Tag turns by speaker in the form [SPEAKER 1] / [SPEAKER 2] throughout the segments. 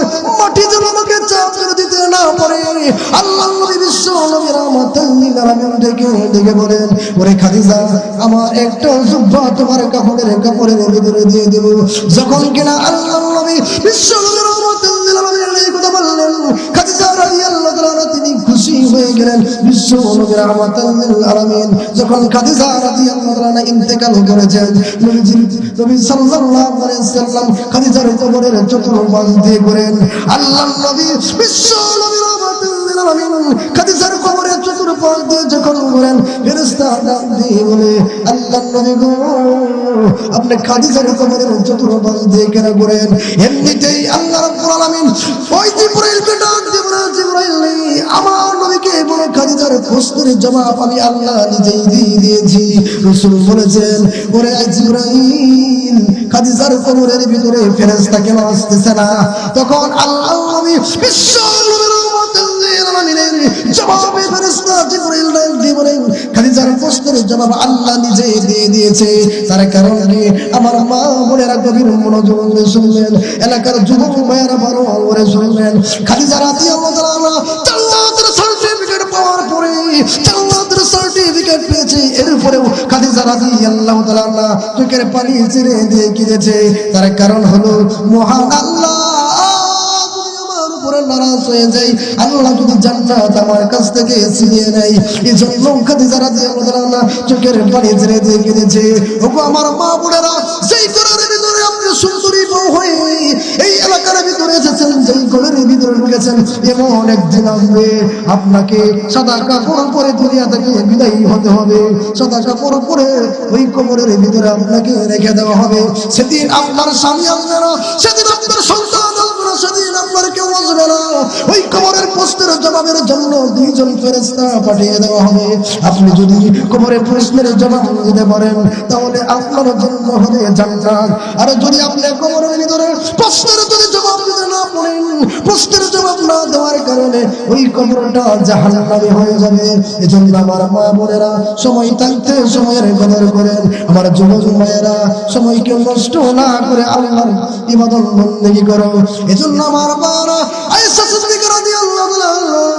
[SPEAKER 1] কবরের মাটি চাপ দিতে না পারে। আল্লাহ নবী বিশ্ব নবীর আমার ডেকে ডেকে বলেন, ওরে খাদিজা, আমার একটা জুব্বা তোমার কাপড়ের কাপড়ের ভিতরে দিয়ে দেব। যখন কিনা আল্লাহ নবী বিশ্ব নবীর আমার এই কথা বললেন, খাদিজা রাদিয়াল্লাহু তাআলা হয়ে গেলেন বিশ্ব নবী আলামিন। যখন খাদিজা রাদিয়াল্লাহু তাআলা ইন্তেকাল করেছেন নবী সাল্লাল্লাহু আলাইহি সাল্লাম খাদিজার কবরের চতুর্পাশ দিয়ে করেন আল্লাহ নবী বিশ্ব নবী রহমাতুল আলামিন খাদিজার কবরের দিয়ে যখন করেন ফেরেশতা ডাক দিয়ে বলে আল্লাহ আপনি খাদিজার কবরের চতুর্পাশ দিয়ে কেন এমনিতেই আল্লাহ আমার নবীকে বলে খাদিজার আমি আল্লাহ নিজেই দিয়ে দিয়েছি। বলেছেন, ওরে খাদিজার ভিতরে আসতেছে না। তখন আল্লাহ বিশ্ব জবাবে ফেরেশতা জিবরাইল খাদিজার প্রশ্নের জবাব আল্লাহ নিজে দিয়ে দিয়েছে। তার কারণে আমার মা বোনেরা গভীর এলাকার যুবক বড় করে শুনলেন খাদিজা রাদিয়াল্লাহু তাআলা সার্টিফিকেট পাওয়ার পরে সার্টিফিকেট পেয়েছে। এরপরেও খাদিজা রাদিয়াল্লাহু তাআলা চোখের পানি ছেড়ে দিয়ে তার কারণ হলো মহান আল্লাহ। হয়ে যাই আল্লাহ যদি আমার কাছ থেকে ছিনিয়ে নেয়। এই জন্য তাআলা চোখের পানি দিয়ে আমার মা বোনেরা সেই ঘরের ভিতরে আপনি সুন্দরী বউ হয়ে এই এলাকার ভিতরে এসেছেন, যেই ঘরের ভিতরে ঢুকেছেন আসবে। আপনাকে সাদা কাপড় পরে দুনিয়া থেকে বিদায়ী হতে হবে। সাদা কাপড় পরে ওই কোমরের ভিতরে আপনাকে রেখে দেওয়া হবে। সেদিন আপনার স্বামী না, সেদিন আপনার সন্তান কবরের প্রশ্নের জবাবের জন্য দুইজন ফেরেস্তা পাঠিয়ে দেওয়া হবে। আপনি যদি কবরের প্রশ্নের জবাব দিতে পারেন, তাহলে আপনার জন্য হবে জান্নাত। আর যদি আপনি কবরের ভিতরে প্রশ্নের যদি জবাব দিতে না পারেন, প্রশ্নের জবাব না দেওয়ার কারণে ওই কবরটা জাহান্নামে হয়ে যাবে। এজন্য আমার মা বোনেরা, সময় থাকতে সময়ের কদর করেন। আমার যুবক মায়েরা সময়কে নষ্ট না করে আল্লাহর ইবাদত বন্দেগী করো। এজন্য আমার মারা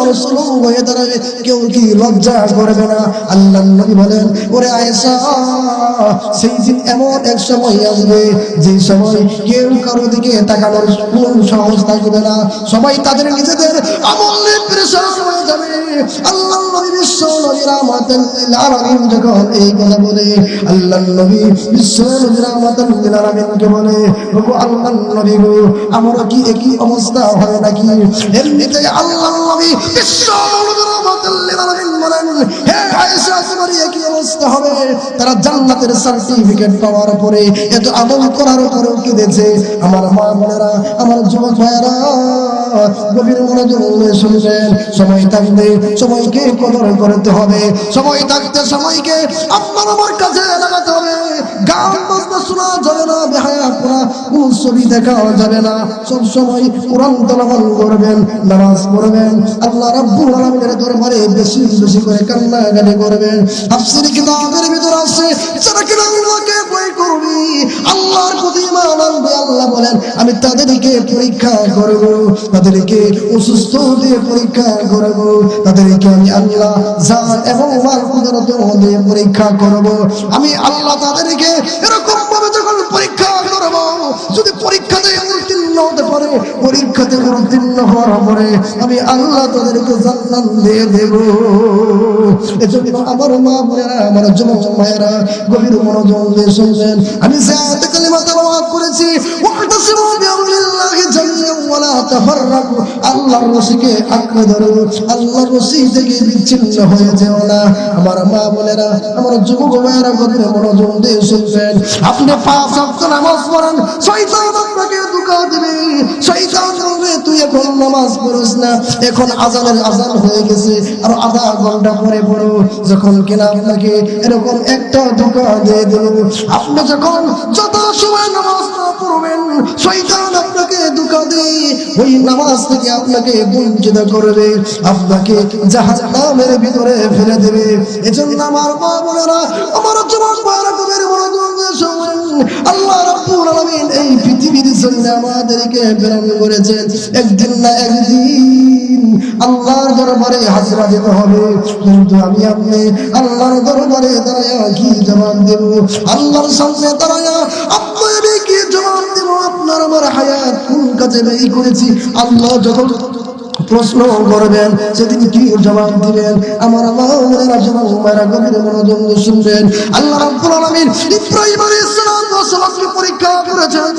[SPEAKER 1] মানুষ উলঙ্গ হয়ে দাঁড়াবে, কেউ কি লজ্জা করবে না? আল্লাহ নবী বলেন, ওরে আয়েশা, সেই দিন এমন এক সময় আসবে, যে সময় কেউ কারও দিকে তাকানোর কোন সাহস থাকবে না। সবাই তাদের নিজেদের হয়ে যাবে। আল্লাহ নবী বিশ্ব যখন এই কথা বলে আল্লাহ নবী বিশ্ব বলে আল্লাহ নবী গো, আমারও কি একই অবস্থা হয় নাকি? এমনিতে আল্লাহ নবী বিশ্ব বলেন। হে আয়েশা তোমার অবস্থা হবে। তারা জান্নাতের সার্টিফিকেট পাওয়ার পরে এত আমল করার পরেও কেঁদেছে। আমার মা বোনেরা, আমার যুবক ভাইয়েরা, গভীর শুনবেন। সময় সময়কে কদর করতে হবে। সময় থাকতে সময়কে আপনার আমার কাছে লাগাতে হবে। ছবি দেখা যাবে না। করবেন আল্লাহ দরবারে বেশি বেশি করে কান্নাকাটি করবেন। তাফসীর কিতাবের ভিতর আছে যারা কিনা আল্লাহকে ভয় করবি আল্লাহর প্রতি ঈমান আনবে, আল্লাহ বলেন, আমি তাদেরকে পরীক্ষা করব, তাদেরকে অসুস্থ দিয়ে পরীক্ষা করব, তাদেরকে আমি আল্লাহ জান এবং দিয়ে পরীক্ষা করব। আমি আল্লাহ তাদেরকে এরকম ভাবে যখন পরীক্ষা করব, যদি পরীক্ষাতে উত্তীর্ণ হতে পারে পরীক্ষাতে উত্তীর্ণ হওয়ার পরে আমি আল্লাহ তাদেরকে জান্নাত দিয়ে দেব। এজন্য আমার মা বোনেরা, আমার যুবক মায়েরা গভীর মনোযোগ দিয়ে শুনবেন। আমি সায়াতে কালিমা তেলাওয়াত করেছি তাফাররাকু। আল্লাহর আঁকড়ে ধরো। আল্লাহর থেকে বিচ্ছিন্ন হয়ে যেও না। আমার মা বোনেরা, আমার যুবক মায়েরা গভীর মনোযোগ দিয়ে আপনি পাঁচ ওয়াক্ত নামাজ পড়েন, শয়তান নামাজ পড়োস না এখন আজানের আজান হয়ে গেছে আর আধা ঘণ্টা পরে পড়ো যখন আপনাকে এরকম একটা ধোকা দিয়ে আপনি যখন যত সময় নামাজ না পড়বেন শয়তান আপনাকে ধোকা দেয় ওই নামাজ থেকে আপনাকে বঞ্চিত করবে, আপনাকে জাহান্নামের ভিতরে ফেলে দেবে এজন্য আমার মা বোনেরা, আমার ভাইরা কবির দিয়ে শুনুন। আল্লাহ পৃথিবীর জন্য আমাদেরকে প্রেরণ করেছেন একদিন না একদিন আল্লাহর দরবারে হাজিরা দিতে হবে। কিন্তু আমি আপনি আল্লাহর দরবারে দাঁড়ায় কি জবান দেব? আল্লাহর সামনে দাঁড়ায় আপনি আমি কি জবান দেব? আপনার আমার হায়াত কোন কাজে ব্যয় করেছি? আল্লাহ যখন প্রশ্ন করবেন, সেদিন কি জবাব দিবেন? আমার যুবক মায়েরা গভীর মনোযোগ শুনবেন। আল্লাহ রাব্বুল আলামিন ইব্রাহিম আলাইহিস সালাম পরীক্ষা করেছেন।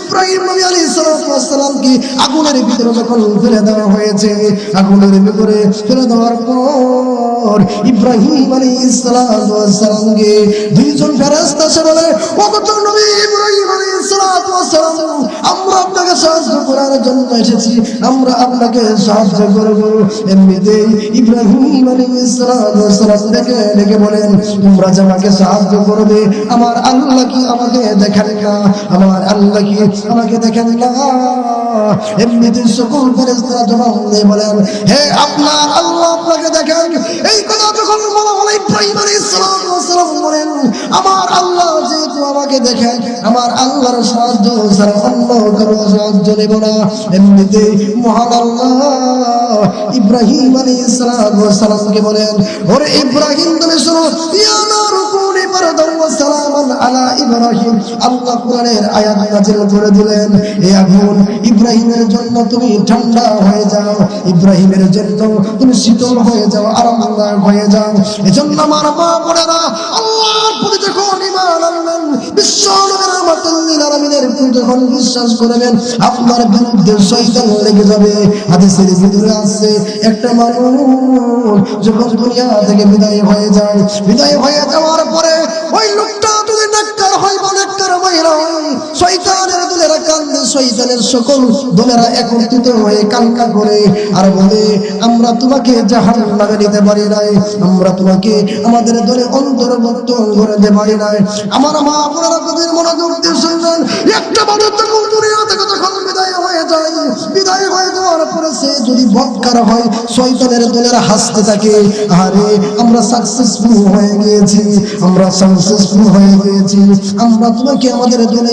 [SPEAKER 1] ইব্রাহিম আলাইহিস সালামকে আগুনের ভিতরে যখন ফেলে দেওয়া হয়েছে, আগুনের ভিতরে ফেলে দেওয়ার পর ইব্রাহিম সালামকে দুইজন ফেরেশতা এসে বলে আমরা আপনাকে সাহায্য করার জন্য এসেছি, আমরা আপনাকে সাহায্য করব। ইব্রাহিম আলাইহিস সালাম ডেকে ডেকে বলেন তোমরা যে আমাকে সাহায্য করবে, আমার আল্লাহ কি আমাকে দেখেন না? আমার আল্লাহ কি আমাকে দেখেন না? এমনিতে সকল ফেরেশতারা জবাব দিয়ে বলেন, হে আপনার আল্লাহ আপনাকে দেখেন। এই কথা যখন বলা হলো, ইব্রাহিম আলাইহিস সালাম বলেন, আমার আল্লাহ যেহেতু আমাকে দেখেন, আমার আল্লাহর সাহায্য ছাড়া অন্য কারও সাহায্য নেব না। এমনিতে মহান আল্লাহ ইব্রাহিম আলাইহিস সালামকে বলেন, ওরে ইব্রাহিম, তুমি শোনো, ইয়া নারু ইব্রাহিমের জন্য তুমি ঠান্ডা হয়ে যাও, ইব্রাহিমের জন্য তুমি শীতল হয়ে যাও, আরামদায়ক হয়ে যাও। এজন্য আমার মা বোনেরা, আল্লাহর প্রতি যখন ঈমান আনবেন বিশ্ব যখন করবেন, আপনার বিরুদ্ধে শয়তান লেগে যাবে। হাদিসের ভিতরে আছে, একটা মানুষ বিদায় হয়ে যায়, বিদায় হয়ে যাওয়ার পরে ওই লোকটা যদি নাক্কার হয় বা নাক্কার মহিলা শয়তানের দলেরা কান্দে, শয়তানের সকল দলেরা একত্রিত হয়ে কান্না করে আর বলে, আমরা তোমাকে জাহান নামে নিতে পারি নাই, আমরা তোমাকে আমাদের দলে অন্তর্ভুক্ত করে দিতে পারি নাই। আমার মা আপনারা কবির মনোযোগ দিয়ে শুনবেন, একটা মানুষ যখন দুনিয়া থেকে যখন বিদায় হয়ে যায়, বিদায় হয়ে যাওয়ার পরে সে যদি বৎকার হয়, শয়তানের দলেরা হাসতে থাকে, আরে, আমরা সাকসেসফুল হয়ে গিয়েছি, আমরা সাকসেসফুল হয়ে আমাদের দলে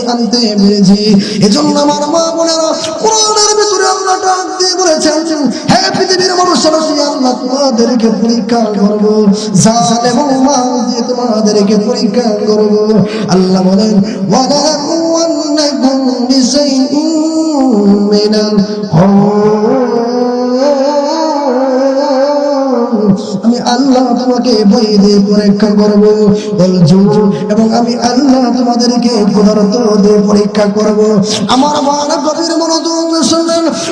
[SPEAKER 1] বলেছেন, হে পৃথিবীর তোমাদেরকে পরীক্ষা করব। জান এবং মাল দিয়ে তোমাদেরকে পরীক্ষা করব। আল্লাহ বলেন ওয়ালা ওয়ান্নাকুম বিশাইইন আল্লাহ তোমাকে বই দিয়ে পরীক্ষা করব। এবং আমি আল্লাহ তোমাদেরকে ক্ষুধার্ত দিয়ে পরীক্ষা করব। আমার মনোযোগ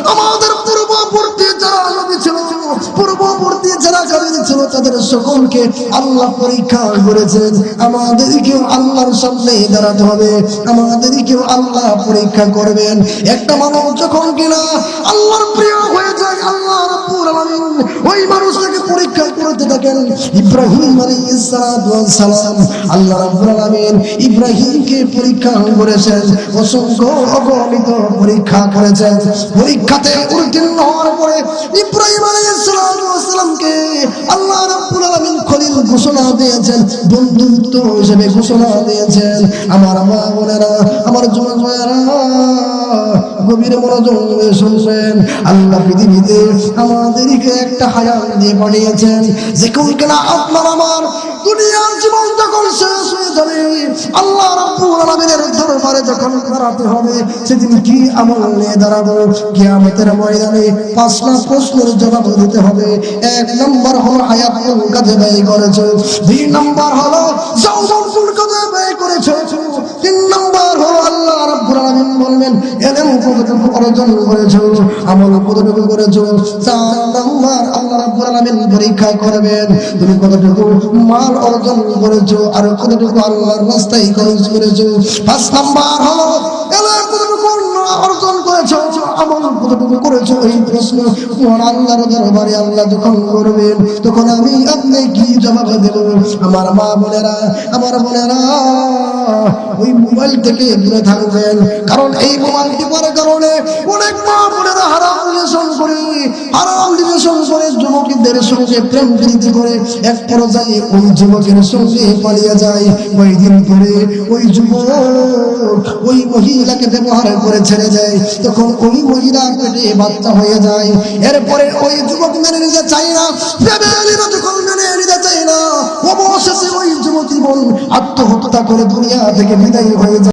[SPEAKER 1] আমাদের পূর্ববর্তী যারা ছিল, পূর্ববর্তী যারা ছিল, তাদের সকলকে আল্লাহ পরীক্ষা করেছেন। আমাদেরকেও আল্লাহর সামনে দাঁড়াতে হবে। আমাদেরকেও আল্লাহ পরীক্ষা করবেন। একটা মানুষ যখন কিনা আল্লাহর প্রিয় হয়ে যায়, আল্লাহ ওই মানুষটাকে পরীক্ষা ইব্রাহিম সালাম আল্লাহ ইব্রাহিমকে পরীক্ষা করেছেন, অসংখ্য অগণিত পরীক্ষা করেছেন। পরীক্ষাতে উত্তীর্ণ হওয়ার পরে ইব্রাহিম আল্লাহ রাব্বুল খলিল ঘোষণা দিয়েছেন, বন্ধুত্ব হিসেবে ঘোষণা দিয়েছেন। আমার মা বোনেরা, আমার যুবক গভীর মনোযোগ দিয়ে শুনবেন আল্লাহ পৃথিবীতে আমাদেরকে একটা হায়াত দিয়ে পাঠিয়েছেন। যে কোন কিনা আপনার আমার দুনিয়ার জীবন যখন শেষ হয়ে যাবে, আল্লাহ রাব্বুল দরবারে যখন দাঁড়াতে হবে, সেদিন কি আমল নিয়ে দাঁড়াবো? কিয়ামতের ময়দানে পাঁচটা প্রশ্নের জবাব দিতে হবে। এক নম্বর হলো হায়াত কাজে ব্যয় করেছ। দুই নম্বর হলো কাজে বলবেন এলেম কতটুকু অর্জন করেছ, আমল কতটুকু করেছ। চার আল্লাহ রাব্বুল আলামিন পরীক্ষা করবেন, তুমি কতটুকু মাল অর্জন করেছ আর কতটুকু আল্লাহর রাস্তায় খরচ করেছ। পাঁচ নাম্বার হলো এলেম কতটুকু করেছ ওই প্রশ্ন মহান আল্লাহর দরবারে আল্লাহ যখন করবেন, তখন আমি আপনি কি জবাব দেব? আমার মা বোনেরা, আমার বোনেরা, ওই মোবাইল থেকে দূরে থাকবেন, কারণ এই মোবাইল টিপার কারণে অনেক মা বোনেরা হারাম রিলেশন করে, হারাম রিলেশন করে যুবকদের সঙ্গে প্রেম প্রীতি করে, এক পর্যায়ে ওই যুবকের সঙ্গে পালিয়ে যায়। ওই দিন পরে ওই যুবক ওই মহিলাকে ব্যবহার করে ছেড়ে যায়। তখন ওই মহিলার পেটে বাচ্চা হয়ে যায়, এরপরে ওই যুবক মেনে নিতে চাই না যখন মেনে নিতে চাই না। অবশেষে ওই যুবতী জীবন আত্মহত্যা করে দুনিয়া থেকে বিদায় হয়ে যায়।